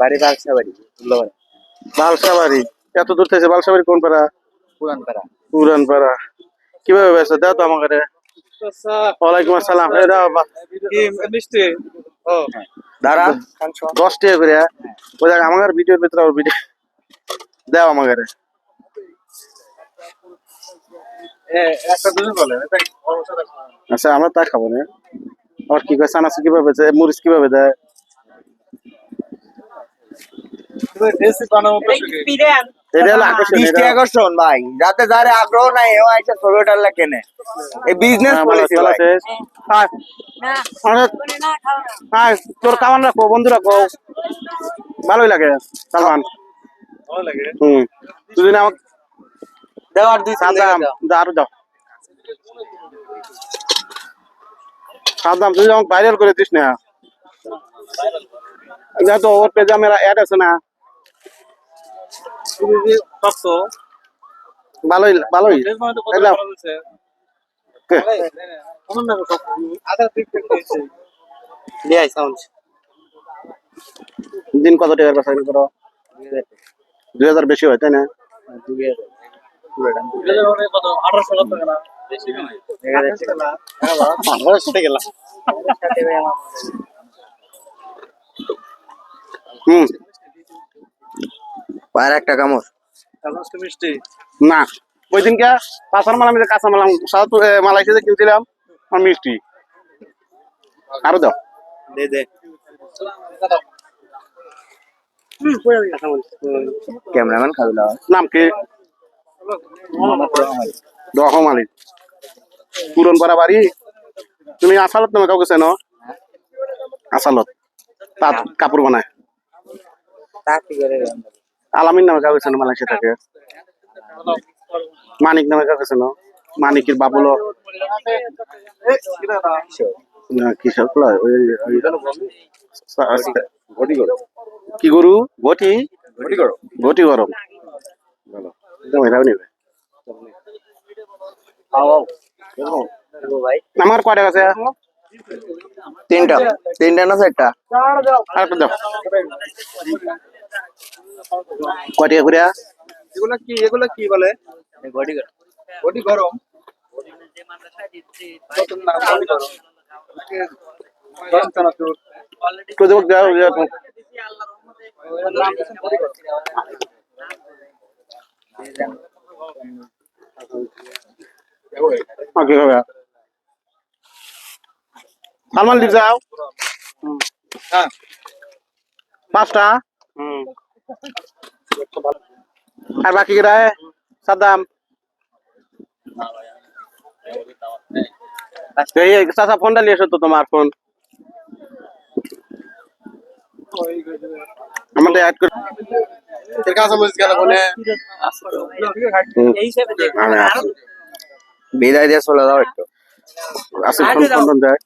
বাড়ি বালসা বাড়ি উল্লাবাড়ি বালসাবাড়ি? এত দূর থেকে বালসাবাড়ি কোন পাড়া? পুরান পাড়া। পুরান পাড়া। কীভাবে দাও তো আমাকে ওয়ালাইকুম আসসালাম। এই দাও বা- কি মিষ্টি? ও। দাঁড়া। দশ টাকা করে ওই দেখ আমার ভিডিওর ভিতরে ওর ভিডিও দাও একটা আচ্ছা আমরা তা খাব না। আর কি কয় চানাচুর কীভাবে দেয় মরিচ কীভাবে দেয়? এটা হলো আকর্ষণ দৃষ্টি আকর্ষণ ভাই। যাতে যারা আগ্রহ নাই ও আইসা কেনে। এই বিজনেস হ্যাঁ, পলিসি ভাই। তোর কামান রাখো বন্ধু রাখো। ভালোই লাগে সালমান। ভালো লাগে। হুম। দুদিন আমাকে দেওয়ার দুই সাদাম আরও দাও। সাদাম তুই আমাকে ভাইরাল করে দিস না। যা তো ওর পেজে আমার অ্যাড আছে না। ভালোই ভালোই। মানে দিন কত টাকার বেচা করো? দুই হাজার বেশি হয় তাই না? কত? আঠারোশো টাকা না বেশি নয় আমরা ছুটে গেলাম হুম। একটা কামড়। মিষ্টি? না ওই দিনকে পাঁচার মাল আমি কাঁচা মাল সাউথ কিনছিলাম মিষ্টি। আরও দাও। দে দে। ক্যামেরাম্যান খাবে নাম কি? দহ মালিক। পুরন পাড়া বাড়ি। তুমি আসালত নামে কাউকে চেনো? আসালত। তাঁত কাপড় বানায়। আলামিন নামে কাউকে চেনো মালয়েশিয়া থাকে? মানিক নামে কাউকে চেনো মানিকের বাবুলো কিসব কি গরু? ঘটি ঘটি গরম। আমার কয়টা আছে? তিনটা। তিনটা না চারটা? আরেকটা দাও। কয়টা করে এগুলো কি এগুলো কি বলে? বডি গরম? নতুন গরম। গরম চানাচুর একটু দেবো দাও দাও। নাম দিয়েছেন বডি গরম ওকে হবে। সালমান দিক যাও। হ্যাঁ। পাঁচটা। আর বাকি এই এই চাচা ফোনটা নিয়ে এসো তো তোমার ফোন। আমাদের অ্যাড করে বিদায় দিয়ে চলে যাও একটু। ফোন ফোন দেয়।